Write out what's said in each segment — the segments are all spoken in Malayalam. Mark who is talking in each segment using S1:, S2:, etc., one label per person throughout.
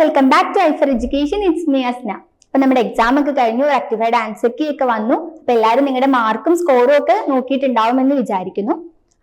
S1: Welcome back to Aifer education it's me Asna അപ്പൊ നമ്മുടെ എക്സാം ഒക്കെ കഴിഞ്ഞു ആക്ടിഫൈഡ് ആൻസർ കീ ഒക്കെ വന്നു. അപ്പൊ എല്ലാവരും നിങ്ങളുടെ മാർക്കും സ്കോറും ഒക്കെ നോക്കിയിട്ടുണ്ടാവുമെന്ന് വിചാരിക്കുന്നു.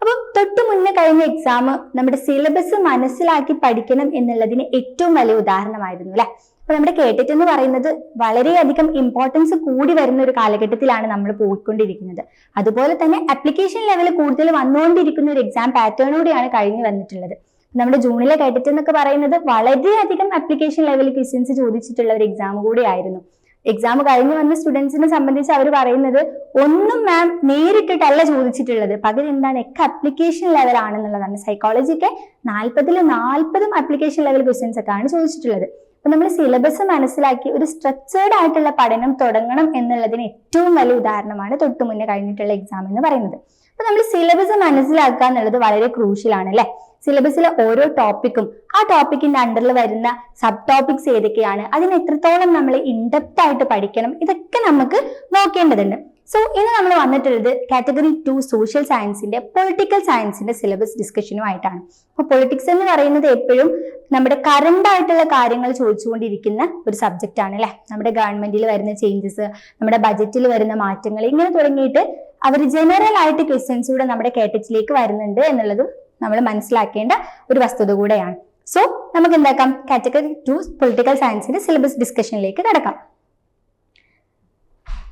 S1: അപ്പം തൊട്ട് മുന്നേ കഴിഞ്ഞ എക്സാം നമ്മുടെ സിലബസ് മനസ്സിലാക്കി പഠിക്കണം എന്നുള്ളതിന് ഏറ്റവും വലിയ ഉദാഹരണമായിരുന്നു അല്ലെ? അപ്പൊ നമ്മുടെ കേട്ടിട്ട് എന്ന് പറയുന്നത് വളരെയധികം ഇമ്പോർട്ടൻസ് കൂടി വരുന്ന ഒരു കാലഘട്ടത്തിലാണ് നമ്മൾ പോയിക്കൊണ്ടിരിക്കുന്നത്. അതുപോലെ തന്നെ അപ്ലിക്കേഷൻ ലെവൽ കൂടുതൽ വന്നുകൊണ്ടിരിക്കുന്ന ഒരു എക്സാം പാറ്റേണോടെയാണ് കഴിഞ്ഞു വന്നിട്ടുള്ളത്. നമ്മുടെ ജൂണിലെ കേഡറ്റ് എന്നൊക്കെ പറയുന്നത് വളരെയധികം അപ്ലിക്കേഷൻ ലെവൽ ക്വസ്റ്റ്യൻസ് ചോദിച്ചിട്ടുള്ള ഒരു എക്സാം കൂടിയായിരുന്നു. എക്സാം കഴിഞ്ഞ് വന്ന സ്റ്റുഡൻസിനെ സംബന്ധിച്ച് അവർ പറയുന്നത് ഒന്നും മാം നേരിട്ടിട്ടല്ല ചോദിച്ചിട്ടുള്ളത്. പകരം എന്താണ്? ഒക്കെ അപ്ലിക്കേഷൻ ലെവൽ ആണെന്നുള്ളതാണ്. സൈക്കോളജിക്ക് നാൽപ്പതിൽ നാൽപ്പതും അപ്ലിക്കേഷൻ ലെവൽ ക്വസ്റ്റ്യൻസ് ഒക്കെ ആണ് ചോദിച്ചിട്ടുള്ളത്. അപ്പൊ നമ്മൾ സിലബസ് മനസ്സിലാക്കി ഒരു സ്ട്രക്ചേർഡ് ആയിട്ടുള്ള പഠനം തുടങ്ങണം എന്നുള്ളതിന് ഏറ്റവും വലിയ ഉദാഹരണമാണ് തൊട്ടു മുന്നേ കഴിഞ്ഞിട്ടുള്ള എക്സാം എന്ന് പറയുന്നത്. അപ്പൊ നമ്മൾ സിലബസ് മനസ്സിലാക്കുക എന്നുള്ളത് വളരെ ക്രൂഷ്യൽ ആണ് അല്ലെ? സിലബസിലെ ഓരോ ടോപ്പിക്കും ആ ടോപ്പിക്കിന്റെ അണ്ടറിൽ വരുന്ന സബ് ടോപ്പിക്സ് ഏതൊക്കെയാണ്? അതിന് എത്രത്തോളം നമ്മൾ ഇൻഡെപ്റ്റ് ആയിട്ട് പഠിക്കണം? ഇതൊക്കെ നമുക്ക് നോക്കേണ്ടതുണ്ട്. സോ ഇന്ന് നമ്മൾ വന്നിട്ടുള്ളത് കാറ്റഗറി ടു സോഷ്യൽ സയൻസിന്റെ പൊളിറ്റിക്കൽ സയൻസിന്റെ സിലബസ് ഡിസ്കഷനുമായിട്ടാണ് അപ്പൊ പൊളിറ്റിക്സ് എന്ന് പറയുന്നത് എപ്പോഴും നമ്മുടെ കറണ്ട് ആയിട്ടുള്ള കാര്യങ്ങൾ ചോദിച്ചുകൊണ്ടിരിക്കുന്ന ഒരു സബ്ജക്റ്റ് ആണ് അല്ലെ? നമ്മുടെ ഗവൺമെന്റിൽ വരുന്ന ചേഞ്ചസ് നമ്മുടെ ബജറ്റിൽ വരുന്ന മാറ്റങ്ങൾ ഇങ്ങനെ തുടങ്ങിയിട്ട് അവർ ജനറൽ ആയിട്ട് ക്വസ്റ്റ്യൻസ് കൂടെ നമ്മുടെ കേട്ടറ്റിലേക്ക് വരുന്നുണ്ട് എന്നുള്ളത് നമ്മൾ മനസ്സിലാക്കേണ്ട ഒരു വസ്തുത കൂടെയാണ്. സോ നമുക്ക് എന്താക്കാം? കാറ്റഗറി ടു പൊളിറ്റിക്കൽ സയൻസിന്റെ സിലബസ് ഡിസ്കഷനിലേക്ക് കടക്കാം.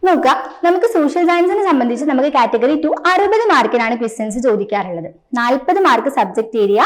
S1: നോക്കുക. നമുക്ക് സോഷ്യൽ സയൻസിനെ സംബന്ധിച്ച് നമുക്ക് കാറ്റഗറി ടു അറുപത് മാർക്കിനാണ് ക്വസ്റ്റ്യൻസ് ചോദിക്കാറുള്ളത്. നാൽപ്പത് മാർക്ക് സബ്ജക്ട് ഏരിയ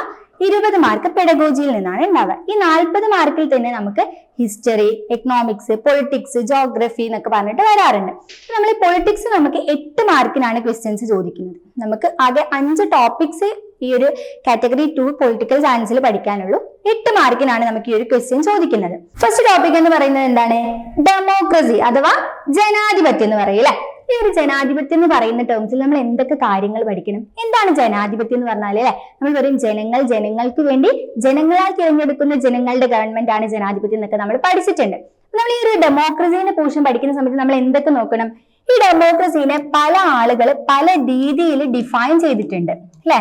S1: ഇരുപത് മാർക്ക് പെഡഗോജിയിൽ നിന്നാണ് ഉണ്ടാവുക. ഈ നാൽപ്പത് മാർക്കിൽ തന്നെ നമുക്ക് ഹിസ്റ്ററി എക്കണോമിക്സ് പൊളിറ്റിക്സ് ജോഗ്രഫി എന്നൊക്കെ പറഞ്ഞിട്ട് വരാറുണ്ട്. നമ്മൾ ഈ പൊളിറ്റിക്സ് നമുക്ക് എട്ട് മാർക്കിനാണ് ക്വസ്റ്റ്യൻസ് ചോദിക്കുന്നത്. നമുക്ക് ആകെ അഞ്ച് ടോപ്പിക്സ് ഈ ഒരു കാറ്റഗറി ടു പൊളിറ്റിക്കൽ സയൻസിൽ പഠിക്കാനുള്ളൂ. എട്ട് മാർക്കിനാണ് നമുക്ക് ഈ ഒരു ക്വസ്റ്റ്യൻ ചോദിക്കുന്നത്. ഫസ്റ്റ് ടോപ്പിക് എന്ന് പറയുന്നത് എന്താണ്? ഡെമോക്രസി അഥവാ ജനാധിപത്യം എന്ന് പറയും അല്ലെ? ഈ ഒരു ജനാധിപത്യം എന്ന് പറയുന്ന ടേംസിൽ നമ്മൾ എന്തൊക്കെ കാര്യങ്ങൾ പഠിക്കണം? എന്താണ് ജനാധിപത്യം എന്ന് പറഞ്ഞാൽ അല്ലെ? നമ്മൾ പറയും ജനങ്ങൾ ജനങ്ങൾക്ക് വേണ്ടി ജനങ്ങളാൽ തിരഞ്ഞെടുക്കുന്ന ജനങ്ങളുടെ ഗവൺമെന്റ് ആണ് ജനാധിപത്യം എന്നൊക്കെ നമ്മൾ പഠിച്ചിട്ടുണ്ട്. നമ്മൾ ഈ ഒരു ഡെമോക്രസീനെ പോർഷൻ പഠിക്കുന്ന സമയത്ത് നമ്മൾ എന്തൊക്കെ നോക്കണം? ഈ ഡെമോക്രസീനെ പല ആളുകൾ പല രീതിയിൽ ഡിഫൈൻ ചെയ്തിട്ടുണ്ട്. അല്ലെ?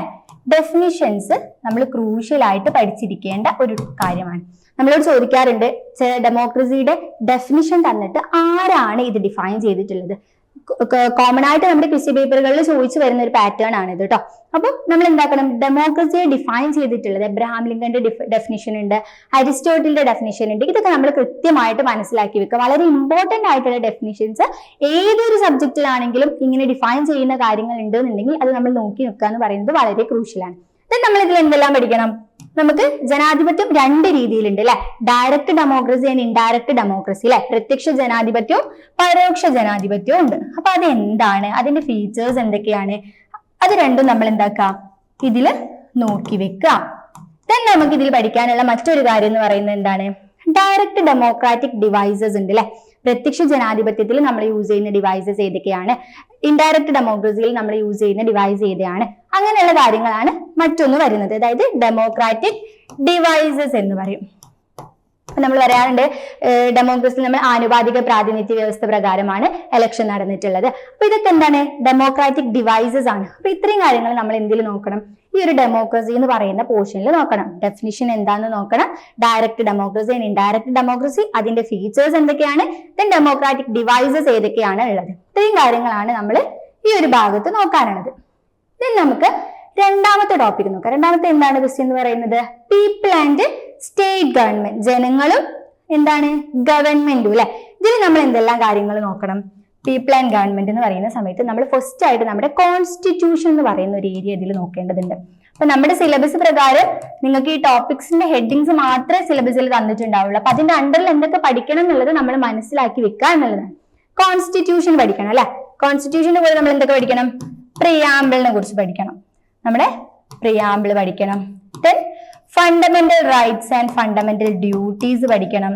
S1: ഡെഫിനിഷൻസ് നമ്മൾ ക്രൂഷ്യലായിട്ട് പഠിച്ചിരിക്കേണ്ട ഒരു കാര്യമാണ്. നമ്മളോട് ചോദിക്കാറുണ്ട് ഡെമോക്രസിയുടെ ഡെഫിനിഷൻ തന്നിട്ട് ആരാണ് ഇത് ഡിഫൈൻ ചെയ്തിട്ടുള്ളത്? കോമൺ ആയിട്ട് നമ്മുടെ ക്വസ്റ്റ്യൻ പേപ്പറുകളിൽ ചോദിച്ചു വരുന്ന ഒരു പാറ്റേൺ ആണ് ഇത് കേട്ടോ അപ്പൊ നമ്മൾ എന്താക്കണം? ഡെമോക്രസിയെ ഡിഫൈൻ ചെയ്തിട്ടുള്ളത് എബ്രഹാം ലിങ്കന്റെ ഡെഫിനിഷൻ ഉണ്ട് അരിസ്റ്റോട്ടിലിന്റെ ഡെഫിനിഷൻ ഉണ്ട്. ഇതൊക്കെ നമ്മൾ കൃത്യമായിട്ട് മനസ്സിലാക്കി വെക്കുക. വളരെ ഇമ്പോർട്ടന്റ് ആയിട്ടുള്ള ഡെഫിനിഷൻസ് ഏതൊരു സബ്ജക്റ്റിലാണെങ്കിലും ഇങ്ങനെ ഡിഫൈൻ ചെയ്യുന്ന കാര്യങ്ങൾ ഉണ്ട് എന്നുണ്ടെങ്കിൽ അത് നമ്മൾ നോക്കി നിൽക്കുക എന്ന് പറയുന്നത് വളരെ ക്രൂഷ്യലാണ് നമ്മൾ ഇതിൽ എന്തെല്ലാം പഠിക്കണം? നമുക്ക് ജനാധിപത്യം രണ്ട് രീതിയിലുണ്ട് അല്ലെ direct democracy and indirect democracy അല്ലെ പ്രത്യക്ഷ ജനാധിപത്യവും പരോക്ഷ ജനാധിപത്യവും ഉണ്ട്. അപ്പൊ അത് എന്താണ് അതിന്റെ ഫീച്ചേഴ്സ് എന്തൊക്കെയാണ്? അത് രണ്ടും നമ്മൾ എന്താക്കാം? ഇതിൽ നോക്കി വെക്കുക ദെൻ നമുക്ക് ഇതിൽ പഠിക്കാനുള്ള മറ്റൊരു കാര്യം എന്ന് പറയുന്നത് എന്താണ്? ഡയറക്റ്റ് ഡെമോക്രാറ്റിക് ഡിവൈസസ് ഉണ്ട് അല്ലെ പ്രത്യക്ഷ ജനാധിപത്യത്തിൽ നമ്മൾ യൂസ് ചെയ്യുന്ന ഡിവൈസസ് ഏതൊക്കെയാണ്? ഇൻഡയറക്റ്റ് ഡെമോക്രസിയിൽ നമ്മൾ യൂസ് ചെയ്യുന്ന ഡിവൈസ് ഏതാണ് അങ്ങനെയുള്ള കാര്യങ്ങളാണ് മറ്റൊന്ന് വരുന്നത്. അതായത് ഡെമോക്രാറ്റിക് ഡിവൈസസ് എന്ന് പറയും. നമ്മൾ പറയാറുണ്ട് ഡെമോക്രസി നമ്മൾ ആനുപാതിക പ്രാതിനിധ്യ വ്യവസ്ഥ പ്രകാരമാണ് ഇലക്ഷൻ നടന്നിട്ടുള്ളത്. അപ്പൊ ഇതൊക്കെ എന്താണ്? ഡെമോക്രാറ്റിക് ഡിവൈസസ് ആണ്. അപ്പൊ ഇത്രയും കാര്യങ്ങൾ നമ്മൾ എന്തിൽ നോക്കണം? ഈ ഒരു ഡെമോക്രസി എന്ന് പറയുന്ന പോർഷനിൽ നോക്കണം. ഡെഫിനിഷൻ എന്താണെന്ന് നോക്കണം. Direct democracy and indirect democracy അതിന്റെ ഫീച്ചേഴ്സ് എന്തൊക്കെയാണ്? ദെൻ ഡെമോക്രാറ്റിക് ഡിവൈസസ് ഏതൊക്കെയാണ് ഉള്ളത്? ഇത്രയും കാര്യങ്ങളാണ് നമ്മൾ ഈ ഒരു ഭാഗത്ത് നോക്കാനുള്ളത്. ദെൻ നമുക്ക് രണ്ടാമത്തെ ടോപ്പിക് നോക്കാം. രണ്ടാമത്തെ എന്താണ് ക്വസ്റ്റ്യൻ എന്ന് പറയുന്നത്? പീപ്പിൾ ആൻഡ് സ്റ്റേറ്റ് ഗവൺമെന്റ് ജനങ്ങളും എന്താണ്? ഗവൺമെന്റും അല്ലെ? ഇതിൽ നമ്മൾ എന്തെല്ലാം കാര്യങ്ങൾ നോക്കണം? പീപ്പിൾ ആൻഡ് ഗവൺമെന്റ് എന്ന് പറയുന്ന സമയത്ത് നമ്മൾ ഫസ്റ്റ് ആയിട്ട് നമ്മുടെ കോൺസ്റ്റിറ്റ്യൂഷൻ എന്ന് പറയുന്ന ഒരു ഏരിയ ഇതിൽ നോക്കേണ്ടതുണ്ട്. അപ്പൊ നമ്മുടെ സിലബസ് പ്രകാരം നിങ്ങൾക്ക് ഈ ടോപ്പിക്സിന്റെ ഹെഡിങ്സ് മാത്രമേ സിലബസിൽ തന്നിട്ടുണ്ടാവുള്ളൂ. അപ്പൊ അതിന്റെ അണ്ടറിൽ എന്തൊക്കെ പഠിക്കണം എന്നുള്ളത് നമ്മൾ മനസ്സിലാക്കി വെക്കുക എന്നുള്ളതാണ്. കോൺസ്റ്റിറ്റ്യൂഷൻ പഠിക്കണം അല്ലെ? കോൺസ്റ്റിറ്റ്യൂഷന്റെ കൂടെ നമ്മൾ എന്തൊക്കെ പഠിക്കണം? പ്രിയാമ്പിളിനെ കുറിച്ച് പഠിക്കണം. നമ്മുടെ പ്രിയാമ്പിൾ പഠിക്കണം. Then fundamental rights and fundamental duties പഠിക്കണം.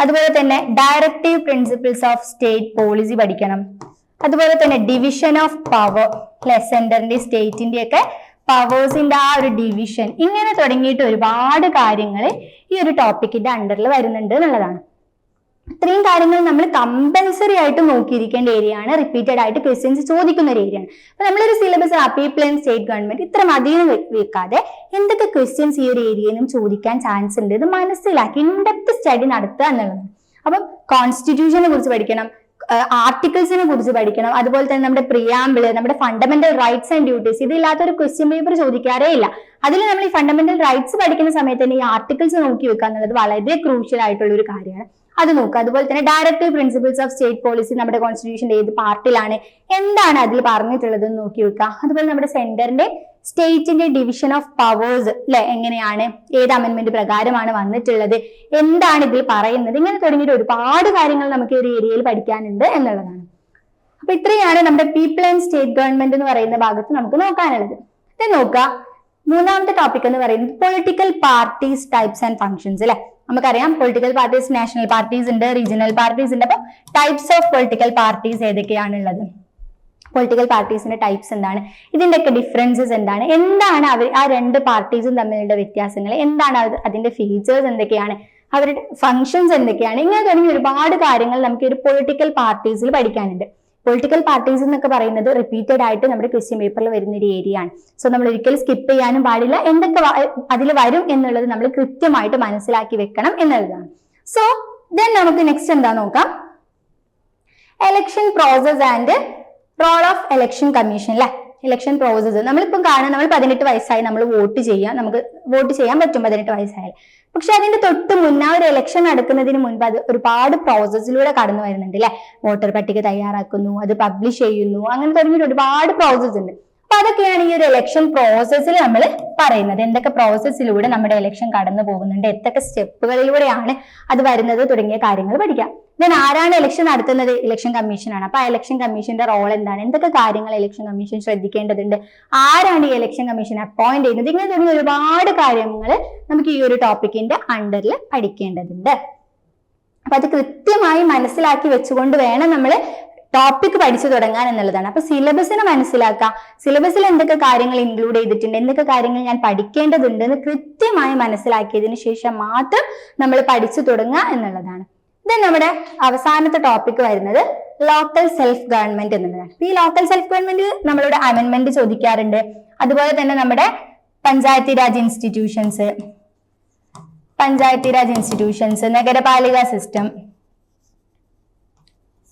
S1: അതുപോലെ തന്നെ directive principles of state policy പഠിക്കണം. അതുപോലെ തന്നെ ഡിവിഷൻ ഓഫ് പവർ അല്ലെ സെന്ററിന്റെ സ്റ്റേറ്റിന്റെ ഒക്കെ പവേഴ്സിന്റെ ആ ഒരു ഡിവിഷൻ ഇങ്ങനെ തുടങ്ങിയിട്ട് ഒരുപാട് കാര്യങ്ങൾ ഈ ഒരു ടോപ്പിക്കിന്റെ അണ്ടറിൽ വരുന്നുണ്ട് എന്നുള്ളതാണ്. ഇത്രയും കാര്യങ്ങൾ നമ്മൾ കമ്പൽസറി ആയിട്ട് നോക്കിയിരിക്കേണ്ട ഏരിയ ആണ്. റിപ്പീറ്റഡ് ആയിട്ട് ക്വസ്റ്റ്യൻസ് ചോദിക്കുന്ന ഒരു ഏരിയ ആണ്. അപ്പൊ നമ്മളൊരു സിലബസ് ആപ്പി പ്ലാൻ സ്റ്റേറ്റ് ഗവൺമെന്റ് ഇത്ര മതിയെന്ന് വെക്കാതെ എന്തൊക്കെ ക്വസ്റ്റ്യൻസ് ഈ ഒരു ഏരിയയിലും ചോദിക്കാൻ ചാൻസ് ഉണ്ട് ഇത് മനസ്സിലാക്കി ഇൻഡെപ്ത് സ്റ്റഡി നടത്തുക എന്നുള്ളതാണ്. അപ്പം കോൺസ്റ്റിറ്റ്യൂഷനെ കുറിച്ച് പഠിക്കണം ആർട്ടിക്കിൾസിനെ കുറിച്ച് പഠിക്കണം അതുപോലെ തന്നെ നമ്മുടെ പ്രിയാമ്പിൾ നമ്മുടെ ഫണ്ടമെന്റൽ റൈറ്റ്സ് ആൻഡ് ഡ്യൂട്ടീസ് ഇതില്ലാത്ത ഒരു ക്വസ്റ്റ്യൻ പേപ്പർ ചോദിക്കാറേ ഇല്ല. അതിൽ നമ്മൾ ഈ ഫണ്ടമെന്റൽ റൈറ്റ്സ് പഠിക്കുന്ന സമയത്ത് തന്നെ ഈ ആർട്ടിക്കിൾസ് നോക്കി വെക്കുക എന്നുള്ളത് വളരെ ക്രൂഷ്യൽ ആയിട്ടുള്ള ഒരു കാര്യമാണ്. അത് നോക്കുക അതുപോലെ തന്നെ directive principles of state policy നമ്മുടെ കോൺസ്റ്റിറ്റ്യൂഷന്റെ ഏത് പാർട്ടിലാണ് എന്താണ് അതിൽ പറഞ്ഞിട്ടുള്ളത് എന്ന് നോക്കി വെക്കുക അതുപോലെ നമ്മുടെ സെന്ററിന്റെ സ്റ്റേറ്റിന്റെ ഡിവിഷൻ ഓഫ് പവേഴ്സ് അല്ലെ എങ്ങനെയാണ് ഏത് അമെന്റ്മെന്റ് പ്രകാരമാണ് വന്നിട്ടുള്ളത് എന്താണ് ഇതിൽ പറയുന്നത് ഇങ്ങനെ തുടങ്ങിയിട്ട് ഒരുപാട് കാര്യങ്ങൾ നമുക്ക് ഈ ഒരു ഏരിയയിൽ പഠിക്കാനുണ്ട് എന്നുള്ളതാണ്. അപ്പൊ ഇത്രയാണ് നമ്മുടെ പീപ്പിൾ ആൻഡ് സ്റ്റേറ്റ് ഗവൺമെന്റ് എന്ന് പറയുന്ന ഭാഗത്ത് നമുക്ക് നോക്കാനുള്ളത്. നോക്കുക മൂന്നാമത്തെ ടോപ്പിക് എന്ന് പറയുന്നത് political parties types and functions അല്ലെ നമുക്കറിയാം പൊളിറ്റിക്കൽ പാർട്ടീസ് നാഷണൽ പാർട്ടീസ് ഉണ്ട് റീജിയണൽ പാർട്ടീസ് ഉണ്ട്. അപ്പൊ ടൈപ്സ് ഓഫ് പൊളിറ്റിക്കൽ പാർട്ടീസ് ഏതൊക്കെയാണുള്ളത്? പൊളിറ്റിക്കൽ പാർട്ടീസിന്റെ ടൈപ്സ് എന്താണ്? ഇതിന്റെയൊക്കെ ഡിഫറൻസസ് എന്താണ്? എന്താണ് അവർ ആ രണ്ട് പാർട്ടീസും തമ്മിലുള്ള വ്യത്യാസങ്ങൾ? എന്താണ് അതിന്റെ ഫീച്ചേഴ്സ് എന്തൊക്കെയാണ്? അവരുടെ ഫങ്ഷൻസ് എന്തൊക്കെയാണ്? ഇങ്ങനെ തുടങ്ങി ഒരുപാട് കാര്യങ്ങൾ നമുക്ക് ഒരു പൊളിറ്റിക്കൽ പാർട്ടീസിൽ പഠിക്കാനുണ്ട്. പൊളിറ്റിക്കൽ പാർട്ടീസ് എന്നൊക്കെ പറയുന്നത് റിപ്പീറ്റഡ് ആയിട്ട് നമ്മുടെ ക്വസ്റ്റ്യൻ പേപ്പറിൽ വരുന്ന ഒരു ഏരിയ ആണ്. സോ നമ്മൾ ഒരിക്കലും സ്കിപ്പ് ചെയ്യാനും പാടില്ല. എന്തൊക്കെ അതിൽ വരും എന്നുള്ളത് നമ്മൾ കൃത്യമായിട്ട് മനസ്സിലാക്കി വെക്കണം എന്നുള്ളതാണ്. സോ ദെൻ നമുക്ക് നെക്സ്റ്റ് എന്താ നോക്കാം? Election process and role of election commission അല്ലെ ഇലക്ഷൻ പ്രോസസ്സ് നമ്മളിപ്പം കാണാൻ നമ്മൾ പതിനെട്ട് വയസ്സായി നമ്മൾ വോട്ട് ചെയ്യാം. നമുക്ക് വോട്ട് ചെയ്യാൻ പറ്റും പതിനെട്ട് വയസ്സായാൽ. പക്ഷെ അതിന്റെ തൊട്ട് മുന്നേ ഒരു ഇലക്ഷൻ നടക്കുന്നതിന് മുൻപ് അത് ഒരുപാട് പ്രോസസ്സിലൂടെ കടന്നു വരുന്നുണ്ട് അല്ലെ വോട്ടർ പട്ടിക തയ്യാറാക്കുന്നു അത് പബ്ലിഷ് ചെയ്യുന്നു അങ്ങനെ തുടങ്ങിയിട്ട് ഒരുപാട് പ്രോസസ്സ് ഉണ്ട്. അപ്പൊ അതൊക്കെയാണ് ഈ ഒരു ഇലക്ഷൻ പ്രോസസ്സിൽ നമ്മൾ പറയുന്നത്. എന്തൊക്കെ പ്രോസസ്സിലൂടെ നമ്മുടെ ഇലക്ഷൻ കടന്നു പോകുന്നുണ്ട്? എന്തൊക്കെ സ്റ്റെപ്പുകളിലൂടെയാണ് അത് വരുന്നത് തുടങ്ങിയ കാര്യങ്ങൾ പഠിക്കാം. ദെൻ ആരാണ് ഇലക്ഷൻ നടത്തുന്നത്? ഇലക്ഷൻ കമ്മീഷനാണ് അപ്പൊ ആ ഇലക്ഷൻ കമ്മീഷന്റെ റോൾ എന്താണ്? എന്തൊക്കെ കാര്യങ്ങൾ ഇലക്ഷൻ കമ്മീഷൻ ശ്രദ്ധിക്കേണ്ടതുണ്ട്? ആരാണ് ഈ ഇലക്ഷൻ കമ്മീഷൻ അപ്പോയിന്റ് ചെയ്യുന്നത്? ഇങ്ങനെ തുടങ്ങിയ ഒരുപാട് കാര്യങ്ങൾ നമുക്ക് ഈ ഒരു ടോപ്പിക്കിന്റെ അണ്ടറിൽ പഠിക്കേണ്ടതുണ്ട്. അപ്പൊ അത് കൃത്യമായി മനസ്സിലാക്കി വെച്ചുകൊണ്ട് വേണം നമ്മൾ ടോപ്പിക് പഠിച്ചു തുടങ്ങാൻ എന്നുള്ളതാണ്. അപ്പൊ സിലബസിനെ മനസ്സിലാക്കുക സിലബസിൽ എന്തൊക്കെ കാര്യങ്ങൾ ഇൻക്ലൂഡ് ചെയ്തിട്ടുണ്ട് എന്തൊക്കെ കാര്യങ്ങൾ ഞാൻ പഠിക്കേണ്ടതുണ്ട് എന്ന് കൃത്യമായി മനസ്സിലാക്കിയതിനു ശേഷം മാത്രം നമ്മൾ പഠിച്ചു തുടങ്ങുക എന്നുള്ളതാണ്. ഇത് നമ്മുടെ അവസാനത്തെ ടോപ്പിക് വരുന്നത് ലോക്കൽ സെൽഫ് ഗവൺമെന്റ് എന്നുള്ളതാണ് ഈ ലോക്കൽ സെൽഫ് ഗവൺമെന്റ് നമ്മളുടെ അമെന്റ്മെന്റ് ചോദിക്കാറുണ്ട്. അതുപോലെ തന്നെ നമ്മുടെ Panchayati Raj institutions Panchayati Raj institutions Nagarapalika system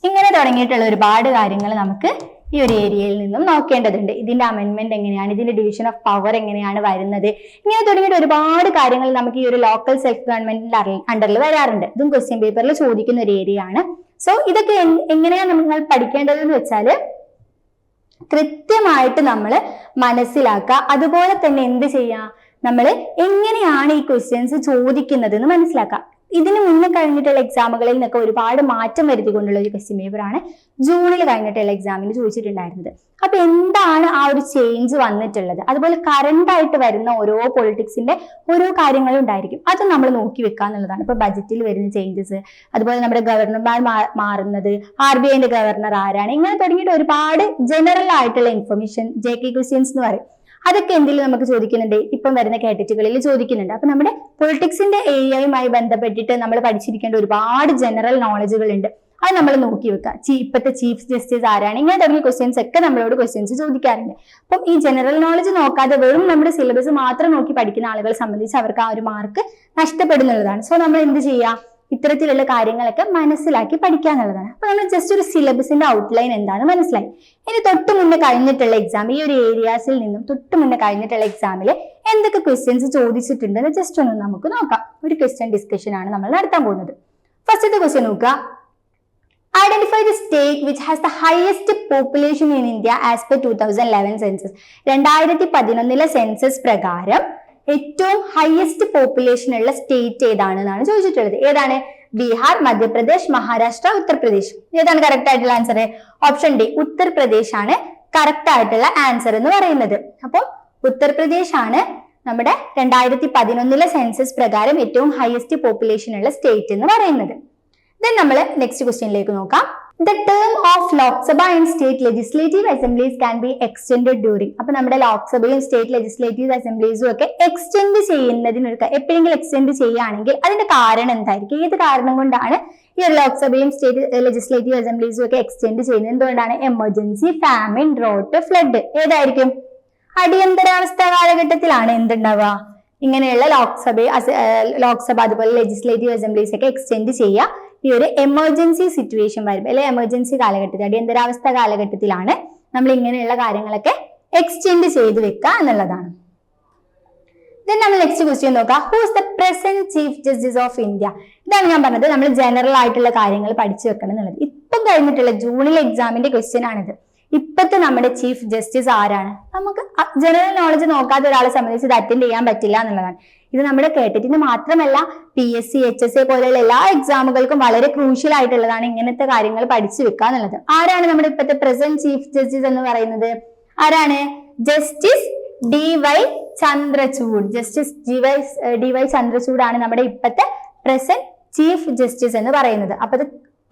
S1: ഇങ്ങനെ തുടങ്ങിയിട്ടുള്ള ഒരുപാട് കാര്യങ്ങൾ നമുക്ക് ഈ ഒരു ഏരിയയിൽ നിന്നും നോക്കേണ്ടതുണ്ട്. ഇതിന്റെ അമെന്റ്മെന്റ് എങ്ങനെയാണ്? ഇതിന്റെ ഡിവിഷൻ ഓഫ് പവർ എങ്ങനെയാണ് വരുന്നത്? ഇങ്ങനെ തുടങ്ങിയിട്ട് ഒരുപാട് കാര്യങ്ങൾ നമുക്ക് ഈ ഒരു ലോക്കൽ സെൽഫ് ഗവൺമെന്റിന്റെ അണ്ടറിൽ വരാറുണ്ട്. ഇതും ക്വസ്റ്റ്യൻ പേപ്പറിൽ ചോദിക്കുന്ന ഒരു ഏരിയ ആണ്. സോ ഇതൊക്കെ എങ്- എങ്ങനെയാണ് നമ്മൾ പഠിക്കേണ്ടതെന്ന് വെച്ചാൽ കൃത്യമായിട്ട് നമ്മൾ മനസ്സിലാക്കുക. അതുപോലെ തന്നെ എന്ത് ചെയ്യുക നമ്മൾ എങ്ങനെയാണ് ഈ ക്വസ്റ്റ്യൻസ് ചോദിക്കുന്നത് എന്ന് മനസ്സിലാക്കുക. ഇതിന് മുന്നേ കഴിഞ്ഞിട്ടുള്ള എക്സാമുകളിൽ നിന്നൊക്കെ ഒരുപാട് മാറ്റം വരുത്തിക്കൊണ്ടുള്ള ഒരു ക്വസ്റ്റ്യൻ പേപ്പർ ആണ് ജൂണിൽ കഴിഞ്ഞിട്ടുള്ള എക്സാമിന് ചോദിച്ചിട്ടുണ്ടായിരുന്നത്. അപ്പൊ എന്താണ് ആ ഒരു ചേഞ്ച് വന്നിട്ടുള്ളത്? അതുപോലെ കറണ്ട് ആയിട്ട് വരുന്ന ഓരോ പൊളിറ്റിക്സിന്റെ ഓരോ കാര്യങ്ങളും ഉണ്ടായിരിക്കും. അത് നമ്മൾ നോക്കി വെക്കുക എന്നുള്ളതാണ്. ഇപ്പൊ ബജറ്റിൽ വരുന്ന ചേഞ്ചസ് അതുപോലെ നമ്മുടെ ഗവർണർമാർ മാറുന്നത് ആർ ബി ഐന്റെ ഗവർണർ ആരാണ് ഇങ്ങനെ തുടങ്ങിയിട്ട് ഒരുപാട് ജനറൽ ആയിട്ടുള്ള ഇൻഫർമേഷൻ ജെ കെ ക്വസ്റ്റ്യൻസ് എന്ന് പറയും. അതൊക്കെ എന്തെങ്കിലും നമുക്ക് ചോദിക്കുന്നുണ്ട്? ഇപ്പം വരുന്ന കാറ്റഗറികളിൽ ചോദിക്കുന്നുണ്ട്. അപ്പൊ നമ്മുടെ പൊളിറ്റിക്സിന്റെ ഏരിയയുമായി ബന്ധപ്പെട്ടിട്ട് നമ്മൾ പഠിച്ചിരിക്കേണ്ട ഒരുപാട് ജനറൽ നോളജുകൾ ഉണ്ട്. അത് നമ്മൾ നോക്കി വെക്കുക ഇപ്പോഴത്തെ ചീഫ് ജസ്റ്റിസ് ആരാണ്? ഇങ്ങനെ തുടങ്ങിയ ക്വസ്റ്റ്യൻസ് ഒക്കെ നമ്മളോട് ക്വസ്റ്റ്യൻസ് ചോദിക്കാറുണ്ട്. അപ്പം ഈ ജനറൽ നോളജ് നോക്കാതെ വെറും നമ്മുടെ സിലബസ് മാത്രം നോക്കി പഠിക്കുന്ന ആളുകളെ സംബന്ധിച്ച് അവർക്ക് ആ ഒരു മാർക്ക് നഷ്ടപ്പെടുന്നുള്ളതാണ് സോ നമ്മൾ എന്ത് ചെയ്യുക ഇത്തരത്തിലുള്ള കാര്യങ്ങളൊക്കെ മനസ്സിലാക്കി പഠിക്കുക എന്നുള്ളതാണ്. അപ്പൊ നമ്മൾ ജസ്റ്റ് ഒരു സിലബസിന്റെ ഔട്ട്ലൈൻ എന്താണ് മനസ്സിലായി. ഇനി തൊട്ട് മുന്നേ കഴിഞ്ഞിട്ടുള്ള എക്സാം ഈ ഒരു ഏരിയാസിൽ നിന്നും തൊട്ട് മുന്നേ കഴിഞ്ഞിട്ടുള്ള എക്സാമിൽ എന്തൊക്കെ ക്വസ്റ്റ്യൻസ് ചോദിച്ചിട്ടുണ്ടെന്ന് ജസ്റ്റ് ഒന്ന് നമുക്ക് നോക്കാം. ഒരു ക്വസ്റ്റ്യൻ ഡിസ്കഷൻ ആണ് നമ്മൾ നടത്താൻ പോകുന്നത്. ഫസ്റ്റത്തെ ക്വസ്റ്റ്യൻ നോക്കുക. Identify the state which has the highest population in India as per two thousand eleven census രണ്ടായിരത്തി പതിനൊന്നിലെ സെൻസസ് പ്രകാരം ഏറ്റവും ഹയസ്റ്റ് പോപ്പുലേഷൻ ഉള്ള സ്റ്റേറ്റ് ഏതാണ് എന്നാണ് ചോദിച്ചിട്ടുള്ളത്. ഏതാണ്? ബീഹാർ മധ്യപ്രദേശ് മഹാരാഷ്ട്ര ഉത്തർപ്രദേശ്. ഏതാണ് കറക്റ്റ് ആയിട്ടുള്ള ആൻസർ ഓപ്ഷൻ ഡി ഉത്തർപ്രദേശ് ആണ് കറക്റ്റ് ആയിട്ടുള്ള ആൻസർ എന്ന് പറയുന്നത്. അപ്പോൾ ഉത്തർപ്രദേശ് ആണ് നമ്മുടെ രണ്ടായിരത്തി പതിനൊന്നിലെ സെൻസസ് പ്രകാരം ഏറ്റവും ഹയസ്റ്റ് പോപ്പുലേഷൻ ഉള്ള സ്റ്റേറ്റ് എന്ന് പറയുന്നത്. ദെൻ നമ്മൾ നെക്സ്റ്റ് ക്വസ്റ്റ്യനിലേക്ക് നോക്കാം. The term of Lok Sabha and state legislative assemblies can be extend during അപ്പൊ നമ്മുടെ ലോക്സഭയും സ്റ്റേറ്റ് ലെജിസ്ലേറ്റീവ് അസംബ്ലീസും ഒക്കെ എക്സ്റ്റെൻഡ് ചെയ്യുന്നതിനൊരു എപ്പോഴെങ്കിലും എക്സ്റ്റെൻഡ് ചെയ്യുകയാണെങ്കിൽ അതിന്റെ കാരണം എന്തായിരിക്കും? ഏത് കാരണം കൊണ്ടാണ് ഈ ഒരു ലോക്സഭയും സ്റ്റേറ്റ് ലെജിസ്ലേറ്റീവ് അസംബ്ലീസും ഒക്കെ എക്സ്റ്റെൻഡ് ചെയ്യുന്നത്? എന്തുകൊണ്ടാണ്? എമർജൻസി ഫാമിൻ റോട്ട് ഫ്ലഡ് ഏതായിരിക്കും? അടിയന്തരാവസ്ഥ കാലഘട്ടത്തിലാണ് എന്തുണ്ടാവുക? ഇങ്ങനെയുള്ള ലോക്സഭ ലോക്സഭ അതുപോലെ ലെജിസ്ലേറ്റീവ് അസംബ്ലീസ് ഒക്കെ എക്സ്റ്റെൻഡ് ചെയ്യുക. ഈ ഒരു എമർജൻസി സിറ്റുവേഷൻ വരുമ്പോൾ അല്ലെ എമർജൻസി കാലഘട്ടത്തിൽ അടിയന്തരാവസ്ഥ കാലഘട്ടത്തിലാണ് നമ്മൾ ഇങ്ങനെയുള്ള കാര്യങ്ങളൊക്കെ എക്സ്റ്റെൻഡ് ചെയ്ത് വെക്കുക എന്നുള്ളതാണ്. ദെൻ നമ്മൾ നെക്സ്റ്റ് ക്വസ്റ്റ്യൻ നോക്കാം who's the present chief justice of India ഇതാണ് ഞാൻ പറഞ്ഞത്. നമ്മൾ ജനറൽ ആയിട്ടുള്ള കാര്യങ്ങൾ പഠിച്ചു വെക്കണം എന്നുള്ളത്. ഇപ്പം കഴിഞ്ഞിട്ടുള്ള ജൂണിലെ എക്സാമിന്റെ ക്വസ്റ്റ്യൻ ആണിത്. ഇപ്പത്തെ നമ്മുടെ ചീഫ് ജസ്റ്റിസ് ആരാണ്? നമുക്ക് ജനറൽ നോളജ് നോക്കാത്ത ഒരാളെ സംബന്ധിച്ച് ഇത് അറ്റൻഡ് ചെയ്യാൻ പറ്റില്ല എന്നുള്ളതാണ്. ഇത് നമ്മുടെ കേട്ടിട്ടിന് മാത്രമല്ല P S C H S A പോലെയുള്ള എല്ലാ എക്സാമുകൾക്കും വളരെ ക്രൂഷ്യൽ ആയിട്ടുള്ളതാണ് ഇങ്ങനത്തെ കാര്യങ്ങൾ പഠിച്ചു വെക്കുക എന്നുള്ളത്. ആരാണ് നമ്മുടെ ഇപ്പോഴത്തെ പ്രസന്റ് ചീഫ് ജസ്റ്റിസ് എന്ന് പറയുന്നത്? ആരാണ്? Justice D Y Chandrachud justice D Y D Y Chandrachud ആണ് നമ്മുടെ ഇപ്പോഴത്തെ പ്രസന്റ് ചീഫ് ജസ്റ്റിസ് എന്ന് പറയുന്നത്. അപ്പൊ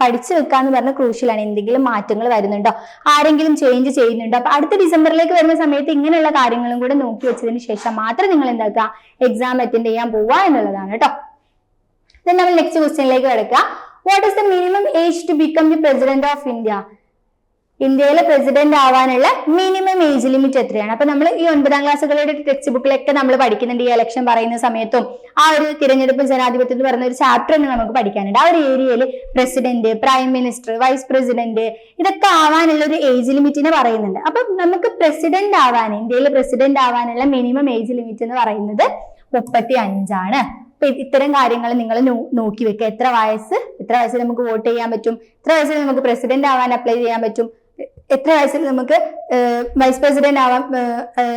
S1: പഠിച്ചു വെക്കുക വെക്കാന്ന് പറഞ്ഞ ക്രൂഷ്യലാണ് എന്തെങ്കിലും മാറ്റങ്ങൾ വരുന്നുണ്ടോ? ആരെങ്കിലും ചേഞ്ച് ചെയ്യുന്നുണ്ടോ? അപ്പൊ അടുത്ത ഡിസംബറിലേക്ക് വരുന്ന സമയത്ത് ഇങ്ങനെയുള്ള കാര്യങ്ങളും കൂടെ നോക്കി വെച്ചതിന് ശേഷം മാത്രം നിങ്ങൾ എന്താക്കുക? എക്സാം അറ്റൻഡ് ചെയ്യാൻ പോവുക എന്നുള്ളതാണ് കേട്ടോ നമ്മൾ നെക്സ്റ്റ് ക്വസ്റ്റ്യനിലേക്ക് കിടക്കുക. What is the minimum age to become the president of India ഇന്ത്യയിലെ പ്രസിഡന്റ് ആവാനുള്ള മിനിമം ഏജ് ലിമിറ്റ് എത്രയാണ്? അപ്പൊ നമ്മൾ ഈ ഒൻപതാം ക്ലാസ്സുകളുടെ ടെക്സ്റ്റ് ബുക്കിലൊക്കെ നമ്മൾ പഠിക്കുന്നുണ്ട് ഈ ഇലക്ഷൻ പറയുന്ന സമയത്തും. ആ ഒരു തിരഞ്ഞെടുപ്പ് എന്ന് പറയുന്ന ഒരു ചാപ്റ്റർ തന്നെ നമുക്ക് പഠിക്കാനുണ്ട്. ആ ഒരു ഏരിയയിൽ president prime minister vice president ഇതൊക്കെ ആവാനുള്ള ഒരു ഏജ് ലിമിറ്റിനെ പറയുന്നുണ്ട്. അപ്പൊ നമുക്ക് പ്രസിഡന്റ് ആവാൻ ഇന്ത്യയിലെ പ്രസിഡന്റ് ആവാനുള്ള മിനിമം ഏജ് ലിമിറ്റ് എന്ന് പറയുന്നത് മുപ്പത്തി അഞ്ചാണ് അപ്പൊ ഇത്തരം കാര്യങ്ങൾ നിങ്ങൾ നോക്കി വെക്കുക. എത്ര വയസ്സ് എത്ര വയസ്സിൽ നമുക്ക് വോട്ട് ചെയ്യാൻ പറ്റും? എത്ര വയസ്സിൽ നമുക്ക് പ്രസിഡന്റ് ആവാൻ അപ്ലൈ ചെയ്യാൻ പറ്റും? എത്ര വയസ്സിൽ നമുക്ക് വൈസ് പ്രസിഡന്റ് ആവാൻ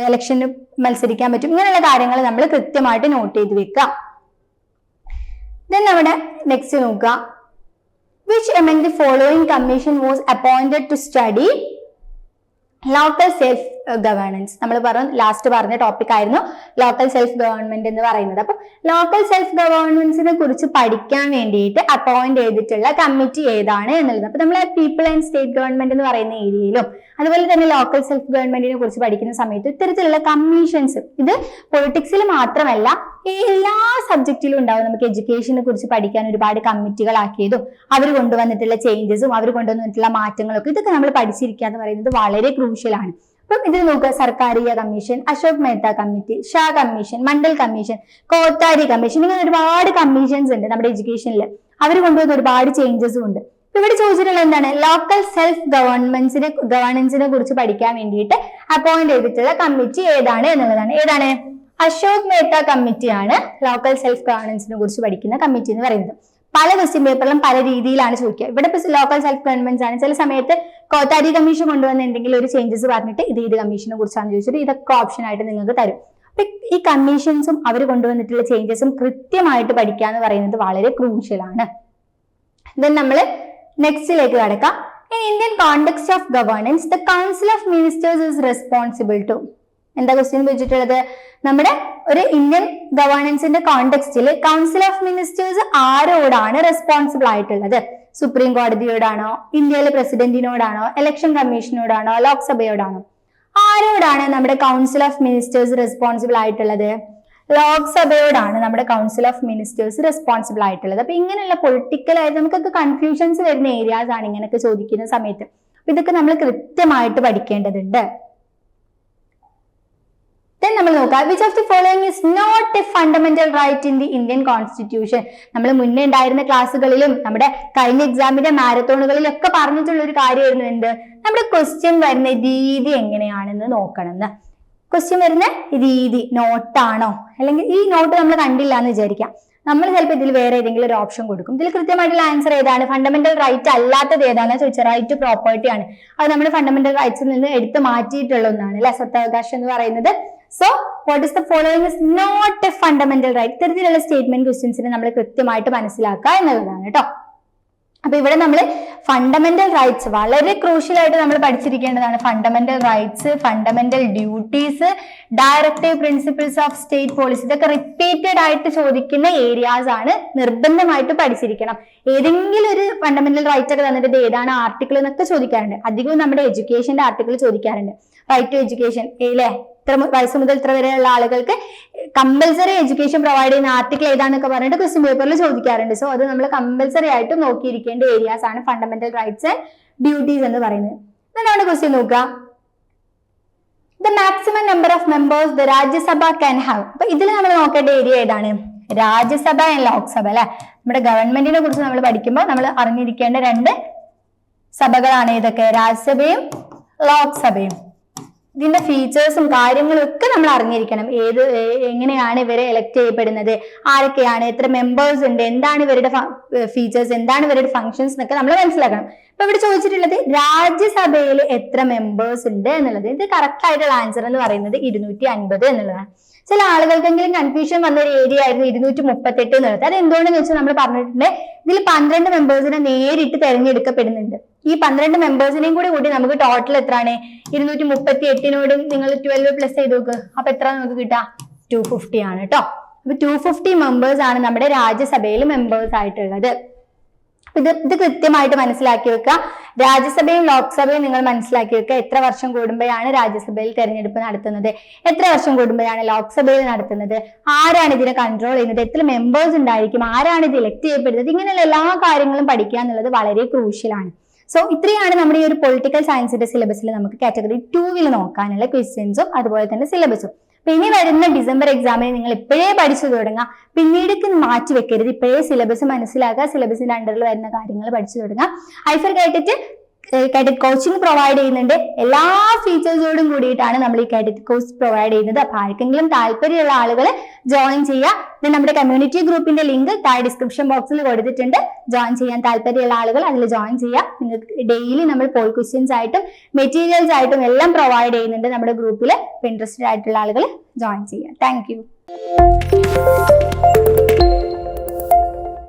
S1: ഇലക്ഷന് മത്സരിക്കാൻ പറ്റും. ഇങ്ങനെയുള്ള കാര്യങ്ങൾ നമ്മൾ കൃത്യമായിട്ട് നോട്ട് ചെയ്ത് വെക്കാം ദെൻ നമ്മുടെ നെക്സ്റ്റ് നോക്കുക. Which among the following commission was appointed to study local self governance നമ്മൾ പറഞ്ഞു ലാസ്റ്റ് പറഞ്ഞ ടോപ്പിക് ആയിരുന്നു ലോക്കൽ സെൽഫ് ഗവൺമെന്റ് എന്ന് പറയുന്നത്. അപ്പം ലോക്കൽ സെൽഫ് ഗവേണൻസിനെ കുറിച്ച് പഠിക്കാൻ വേണ്ടിയിട്ട് അപ്പോയിന്റ് ചെയ്തിട്ടുള്ള കമ്മിറ്റി ഏതാണ് എന്നുള്ളത്. അപ്പൊ നമ്മൾ പീപ്പിൾ ആൻഡ് സ്റ്റേറ്റ് ഗവൺമെന്റ് എന്ന് പറയുന്ന ഏരിയയിലും അതുപോലെ തന്നെ ലോക്കൽ സെൽഫ് ഗവൺമെന്റിനെ കുറിച്ച് പഠിക്കുന്ന സമയത്ത് ഇത്തരത്തിലുള്ള കമ്മീഷൻസ് ഇത് പൊളിറ്റിക്സിൽ മാത്രമല്ല എല്ലാ സബ്ജക്റ്റിലും ഉണ്ടാവും. നമുക്ക് എഡ്യൂക്കേഷനെ കുറിച്ച് പഠിക്കാൻ ഒരുപാട് കമ്മിറ്റികളാക്കിയതും അവർ കൊണ്ടുവന്നിട്ടുള്ള ചേഞ്ചസും അവർ കൊണ്ടുവന്നിട്ടുള്ള മാറ്റങ്ങളൊക്കെ ഇതൊക്കെ നമ്മൾ പഠിച്ചിരിക്കുക എന്ന് പറയുന്നത് വളരെ ക്രൂഷ്യൽ അപ്പം ഇതിൽ നോക്കുക Sarkaria commission Ashok Mehta committee Shah commission Mandal commission Kothari commission ഇങ്ങനെ ഒരുപാട് കമ്മീഷൻസ് ഉണ്ട് നമ്മുടെ എഡ്യൂക്കേഷനിൽ അവർ കൊണ്ടുവന്ന ഒരുപാട് ചേഞ്ചസും ഉണ്ട്. ഇവിടെ ചോദിച്ചിട്ടുള്ള എന്താണ്? ലോക്കൽ സെൽഫ് ഗവൺമെന്റ്സിനെ ഗവർണൻസിനെ കുറിച്ച് പഠിക്കാൻ വേണ്ടിയിട്ട് അപ്പോയിന്റ് ചെയ്തിട്ടുള്ള കമ്മിറ്റി ഏതാണ് എന്നുള്ളതാണ്. ഏതാണ്? അശോക് മേത്ത കമ്മിറ്റിയാണ് ലോക്കൽ സെൽഫ് ഗവർണൻസിനെ കുറിച്ച് പഠിക്കുന്ന കമ്മിറ്റി എന്ന് പറയുന്നത്. പല ക്വസ്റ്റ്യൻ പേപ്പറിലും പല രീതിയിലാണ് ചോദിക്കുക. ഇവിടെ ഇപ്പൊ ലോക്കൽ സെൽഫ് ഗവൺമെന്റ്സ് ആണ്. ചില സമയത്ത് കോത്താരി കമ്മീഷൻ കൊണ്ടുവന്ന എന്തെങ്കിലും ഒരു ചേഞ്ചസ് പറഞ്ഞിട്ട് ഇത് ഇത് കമ്മീഷനെ കുറിച്ചാണ് ചോദിച്ചിട്ട് ഇതൊക്കെ ഓപ്ഷൻ ആയിട്ട് നിങ്ങൾക്ക് തരും. ഈ കമ്മീഷൻസും അവർ കൊണ്ടുവന്നിട്ടുള്ള ചേഞ്ചസും കൃത്യമായിട്ട് പഠിക്കുക എന്ന് പറയുന്നത് വളരെ ക്രൂഷ്യൽ ആണ്. ദെൻ നമ്മൾ നെക്സ്റ്റിലേക്ക് കടക്കാം. In Indian context of governance the council of ministers is responsible to എന്താ ക്വസ്റ്റ്യൻ ചോദിച്ചിട്ടുള്ളത്? നമ്മുടെ ഒരു ഇന്ത്യൻ ഗവേണൻസിന്റെ കോണ്ടെക്സ്റ്റിൽ കൗൺസിൽ ഓഫ് മിനിസ്റ്റേഴ്സ് ആരോടാണ് റെസ്പോൺസിബിൾ ആയിട്ടുള്ളത്? സുപ്രീം കോടതിയോടാണോ? ഇന്ത്യയിലെ പ്രസിഡന്റിനോടാണോ? ഇലക്ഷൻ കമ്മീഷനോടാണോ? ലോക്സഭയോടാണോ? ആരോടാണ് നമ്മുടെ കൗൺസിൽ ഓഫ് മിനിസ്റ്റേഴ്സ് റെസ്പോൺസിബിൾ ആയിട്ടുള്ളത്? ലോക്സഭയോടാണ് നമ്മുടെ കൗൺസിൽ ഓഫ് മിനിസ്റ്റേഴ്സ് റെസ്പോൺസിബിൾ ആയിട്ടുള്ളത്. അപ്പൊ ഇങ്ങനെയുള്ള പൊളിറ്റിക്കൽ ആയിട്ട് നമുക്കൊക്കെ കൺഫ്യൂഷൻസ് വരുന്ന ഏരിയാസ് ആണ് ഇങ്ങനെയൊക്കെ ചോദിക്കുന്ന സമയത്ത്. ഇതൊക്കെ നമ്മൾ കൃത്യമായിട്ട് പഠിക്കേണ്ടതുണ്ട്. ദെൻ നമ്മൾ നോക്കാം which of the following is not a fundamental right in the Indian constitution നമ്മൾ മുന്നേ ഉണ്ടായിരുന്ന ക്ലാസ്സുകളിലും നമ്മുടെ കഴിഞ്ഞ എക്സാമിന്റെ മാരത്തോണുകളിലും ഒക്കെ പറഞ്ഞിട്ടുള്ള ഒരു കാര്യമായിരുന്നു എന്ത്? നമ്മുടെ ക്വസ്റ്റ്യൻ വരുന്ന രീതി എങ്ങനെയാണെന്ന് നോക്കണം എന്ന്. ക്വസ്റ്റ്യൻ വരുന്ന രീതി നോട്ടാണോ അല്ലെങ്കിൽ ഈ നോട്ട് നമ്മൾ കണ്ടില്ല എന്ന് വിചാരിക്കാം. നമ്മൾ ചിലപ്പോൾ ഇതിൽ വേറെ ഏതെങ്കിലും ഒരു ഓപ്ഷൻ കൊടുക്കും. ഇതിൽ കൃത്യമായിട്ടുള്ള ആൻസർ ഏതാണ്? ഫണ്ടമെന്റൽ റൈറ്റ് അല്ലാത്തത് ഏതാണ്? ചോദിച്ചാൽ റൈറ്റ് ടു പ്രോപ്പർട്ടി ആണ്. അത് നമ്മൾ ഫണ്ടമെന്റൽ റൈറ്റ്സിൽ നിന്ന് എടുത്ത് മാറ്റിയിട്ടുള്ള ഒന്നാണ് അല്ലെ? സ്വത്തവകാശം എന്ന് പറയുന്നത്. So what is the following is not a fundamental right ഇത്തരത്തിലുള്ള സ്റ്റേറ്റ്മെന്റ് ക്വസ്റ്റ്യൻസിനെ നമ്മൾ കൃത്യമായിട്ട് മനസ്സിലാക്കുക എന്നുള്ളതാണ് കേട്ടോ അപ്പൊ ഇവിടെ നമ്മൾ ഫണ്ടമെന്റൽ റൈറ്റ്സ് വളരെ ക്രൂഷ്യൽ ആയിട്ട് നമ്മൾ പഠിച്ചിരിക്കേണ്ടതാണ്. Fundamental rights fundamental duties directive principles of state policy ഇതൊക്കെ റിപ്പീറ്റഡ് ആയിട്ട് ചോദിക്കുന്ന ഏരിയാസ് ആണ് നിർബന്ധമായിട്ട് പഠിച്ചിരിക്കണം. ഏതെങ്കിലും ഒരു ഫണ്ടമെന്റൽ റൈറ്റ് ഒക്കെ തന്നിട്ട് ഏതാണ് ആർട്ടിക്കിൾ എന്നൊക്കെ ചോദിക്കാറുണ്ട്. അധികവും നമ്മുടെ എഡ്യൂക്കേഷന്റെ ആർട്ടിക്കിൾ ചോദിക്കാറുണ്ട്. റൈറ്റ് ടു എഡ്യൂക്കേഷൻ അല്ലേ? ഇത്ര വയസ്സ് മുതൽ ഇത്ര വരെയുള്ള ആളുകൾക്ക് കമ്പൽസറി എഡ്യൂക്കേഷൻ പ്രൊവൈഡ് ചെയ്യുന്ന ആർട്ടിക്കിൾ ഏതാന്നൊക്കെ പറഞ്ഞിട്ട് ക്വസ്റ്റ്യൻ പേപ്പറിൽ ചോദിക്കാറുണ്ട്. സോ അത് നമ്മൾ കമ്പൽസറി ആയിട്ട് നോക്കിയിരിക്കേണ്ട ഏരിയാസ് ആണ് ഫണ്ടമെന്റൽ റൈറ്റ്സ് ആൻഡ് ഡ്യൂട്ടീസ് എന്ന് പറയുന്നത്. എന്താണ് ക്വസ്റ്റ്യൻ നോക്കുക the maximum number of members the Rajya Sabha can have അപ്പൊ ഇതിൽ നമ്മൾ നോക്കേണ്ട ഏരിയ ഏതാണ്? രാജ്യസഭ ആൻഡ് ലോക്സഭ അല്ലെ? നമ്മുടെ ഗവൺമെന്റിനെ കുറിച്ച് നമ്മൾ പഠിക്കുമ്പോൾ നമ്മൾ അറിഞ്ഞിരിക്കേണ്ട രണ്ട് സഭകളാണ് ഇതൊക്കെ രാജ്യസഭയും ലോക്സഭയും. ഇതിന്റെ ഫീച്ചേഴ്സും കാര്യങ്ങളും ഒക്കെ നമ്മൾ അറിഞ്ഞിരിക്കണം. ഏത് എങ്ങനെയാണ് ഇവരെ എലക്ട് ചെയ്യപ്പെടുന്നത്? ആരൊക്കെയാണ്? എത്ര മെമ്പേഴ്സ് ഉണ്ട്? എന്താണ് ഇവരുടെ ഫീച്ചേഴ്സ് എന്താണ് ഇവരുടെ ഫങ്ഷൻസ് എന്നൊക്കെ നമ്മൾ മനസ്സിലാക്കണം. അപ്പൊ ഇവിടെ ചോദിച്ചിട്ടുള്ളത് രാജ്യസഭയിൽ എത്ര മെമ്പേഴ്സ് ഉണ്ട് എന്നുള്ളത്. ഇത് കറക്റ്റ് ആയിട്ടുള്ള ആൻസർ എന്ന് പറയുന്നത് ഇരുന്നൂറ്റി അൻപത് എന്നുള്ളതാണ്. ചില ആളുകൾക്കെങ്കിലും കൺഫ്യൂഷൻ വന്ന ഒരു ഏരിയ ആയിരുന്നു ഇരുന്നൂറ്റി മുപ്പത്തെട്ട് എന്നുള്ളത്. അത് എന്തുകൊണ്ടെന്ന് വെച്ചാൽ നമ്മൾ പറഞ്ഞിട്ടുണ്ട് ഇതിൽ പന്ത്രണ്ട് മെമ്പേഴ്സിനെ നേരിട്ട് തെരഞ്ഞെടുക്കപ്പെടുന്നുണ്ട്. ഈ പന്ത്രണ്ട് മെമ്പേഴ്സിനെയും കൂടി കൂടി നമുക്ക് ടോട്ടൽ എത്രയാണ് ഇരുന്നൂറ്റി മുപ്പത്തി എട്ടിനോട് നിങ്ങൾ ട്വൽവ് പ്ലസ് ചെയ്ത് നോക്ക്. അപ്പൊ എത്ര നമുക്ക് കിട്ടാ? ടു ഫിഫ്റ്റി ആണ് കേട്ടോ അപ്പൊ ടു ഫിഫ്റ്റി മെമ്പേഴ്സ് ആണ് നമ്മുടെ രാജ്യസഭയിൽ മെമ്പേഴ്സ് ആയിട്ടുള്ളത്. ഇത് ഇത് കൃത്യമായിട്ട് മനസ്സിലാക്കി വെക്കുക. രാജ്യസഭയും ലോക്സഭയും നിങ്ങൾ മനസ്സിലാക്കി വെക്കുക. എത്ര വർഷം കൂടുമ്പോഴാണ് രാജ്യസഭയിൽ തെരഞ്ഞെടുപ്പ് നടത്തുന്നത്? എത്ര വർഷം കൂടുമ്പോഴാണ് ലോക്സഭയിൽ നടത്തുന്നത്? ആരാണ് ഇതിനെ കൺട്രോൾ ചെയ്യുന്നത്? എത്ര മെമ്പേഴ്സ് ഉണ്ടായിരിക്കും? ആരാണ് ഇത് ഇലക്ട് ചെയ്യപ്പെടുന്നത്? ഇങ്ങനെയുള്ള എല്ലാ കാര്യങ്ങളും പഠിക്കുക എന്നുള്ളത് വളരെ ക്രൂഷ്യലാണ് സോ ഇത്രയാണ് നമ്മുടെ ഈ ഒരു പൊളിറ്റിക്കൽ സയൻസിന്റെ സിലബസിൽ നമുക്ക് കാറ്റഗറി ടൂവിൽ നോക്കാനുള്ള ക്വസ്റ്റ്യൻസും അതുപോലെ തന്നെ സിലബസും അപ്പൊ ഇനി വരുന്ന ഡിസംബർ എക്സാമിന് നിങ്ങൾ ഇപ്പോഴേ പഠിച്ചു തുടങ്ങുക. പിന്നീട് മാറ്റി വെക്കരുത് ഇപ്പോഴേ സിലബസ് മനസ്സിലാക്കുക. സിലബസിന്റെ അണ്ടറിൽ വരുന്ന കാര്യങ്ങൾ പഠിച്ചു തുടങ്ങുക. ഐഫർ കേട്ടിട്ട് കാഡറ്റ് കോച്ചിങ് പ്രൊവൈഡ് ചെയ്യുന്നുണ്ട്. എല്ലാ ഫീച്ചേഴ്സോടും കൂടിയിട്ടാണ് നമ്മൾ ഈ കാഡറ്റ് കോഴ്സ് പ്രൊവൈഡ് ചെയ്യുന്നത്. അപ്പൊ ആർക്കെങ്കിലും താല്പര്യമുള്ള ആളുകൾ ജോയിൻ ചെയ്യുക. നമ്മുടെ കമ്മ്യൂണിറ്റി ഗ്രൂപ്പിന്റെ ലിങ്ക് താഴെ ഡിസ്ക്രിപ്ഷൻ ബോക്സിൽ കൊടുത്തിട്ടുണ്ട്. ജോയിൻ ചെയ്യാൻ താല്പര്യമുള്ള ആളുകൾ അതിൽ ജോയിൻ ചെയ്യുക. നിങ്ങൾക്ക് ഡെയിലി നമ്മൾ പോൾ ക്വസ്റ്റ്യൻസ് ആയിട്ടും മെറ്റീരിയൽസ് ആയിട്ടും എല്ലാം പ്രൊവൈഡ് ചെയ്യുന്നുണ്ട് നമ്മുടെ ഗ്രൂപ്പിൽ ഇൻട്രസ്റ്റഡ് ആയിട്ടുള്ള ആളുകൾ ജോയിൻ ചെയ്യുക. Thank you